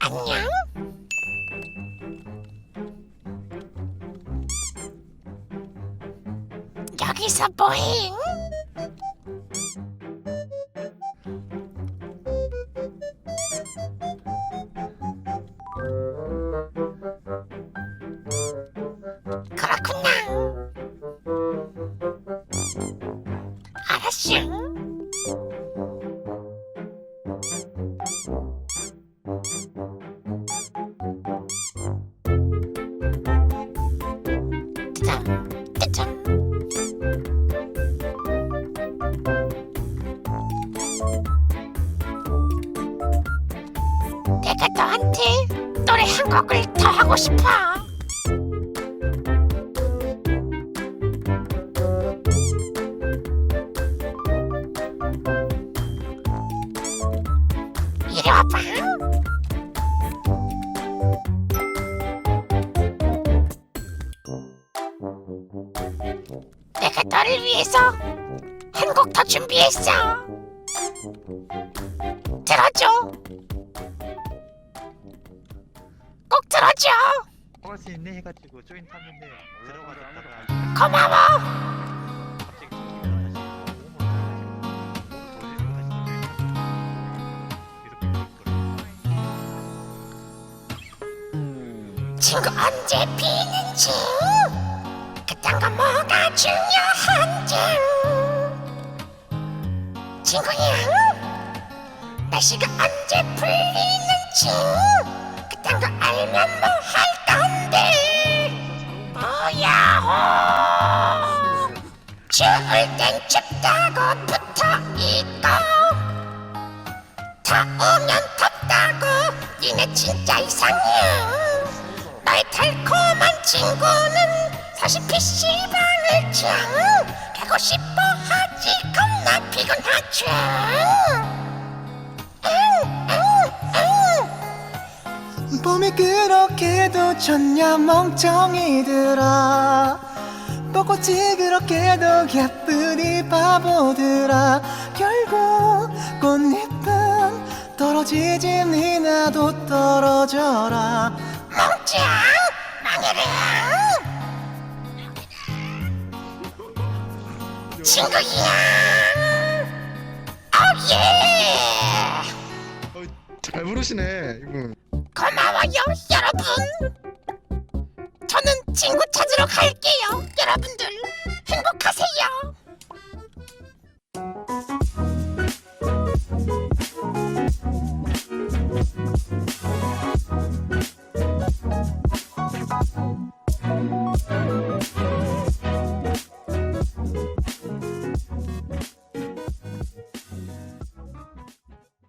안녕. 여기서 뭐해? 그렇구나. 알았슈. 짜잔. 내가 너한테 노래 한 곡을 더 하고 싶어. 이리 와봐. 내가 너를 위해서 한 곡 더 준비했어. 들어줘. 꼭 들어줘. 먹을 수 있네 해가지고 조인 탔는데 들어가다가 고마워. 갑자기 몸으로 친구 언제 피는지 거 뭐가 중요한지 친구야 날씨가 언제 풀리는지 그딴 거 알면 뭐 할 건데. 뭐야 호? 추울 땐 춥다고 붙어있고 더우면 덥다고 니네 진짜 이상해. 너의 달콤한 친구는 사실 PC방을 짱 가고 싶어 하지. 겁나 피곤하죠. 봄이 그렇게도 좋냐 멍청이들아 벚꽃이 그렇게도 예쁘니 바보들아 결국 꽃잎은 떨어지지 니나도 떨어져라 친구야! 오예! 잘 부르시네 이분. 고마워요 여러분! 저는 친구 찾으러 갈게요 여러분들! 행복하세요